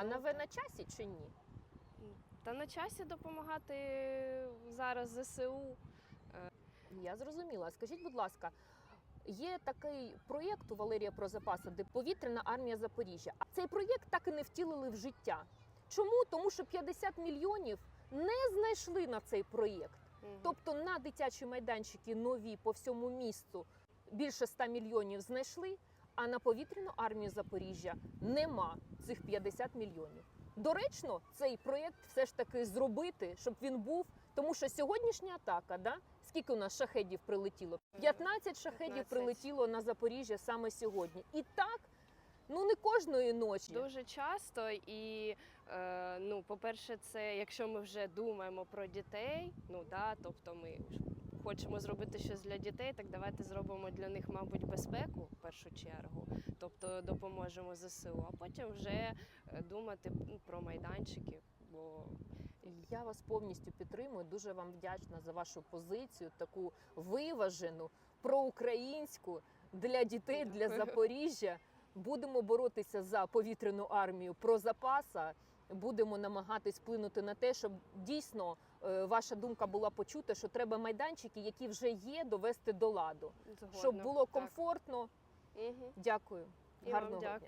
А Ну, на ви на часі чи ні? Та на часі допомагати зараз ЗСУ. Я зрозуміла. Скажіть, будь ласка, є такий проєкт у Валерія про запаси, де повітряна армія Запоріжжя. А цей проєкт так і не втілили в життя. Чому? Тому що 50 мільйонів не знайшли на цей проєкт. Тобто на дитячі майданчики нові по всьому місту більше 100 мільйонів знайшли, а на повітряну армію Запоріжжя нема цих 50 мільйонів. Доречно цей проєкт все ж таки зробити, щоб він був. Тому що сьогоднішня атака, да? скільки у нас шахедів прилетіло? 15 шахедів 15. прилетіло на Запоріжжя саме сьогодні. І так, ну не кожної ночі. Дуже часто і е, ну, по-перше, це якщо ми вже думаємо про дітей, ну да, тобто ми хочемо зробити щось для дітей, так давайте зробимо для них, мабуть, безпеку в першу чергу, тобто допоможемо ЗСУ, а потім вже е, думати про майданчики. Бо Я вас повністю підтримую. Дуже вам вдячна за вашу позицію, таку виважену, проукраїнську для дітей, для Запоріжжя. Будемо боротися за повітряну армію про запаса. Будемо намагатись вплинути на те, щоб дійсно е, ваша думка була почута, що треба майданчики, які вже є, довести до ладу, Згодно. щоб було комфортно. Так. Дякую. І вам дякую. дня.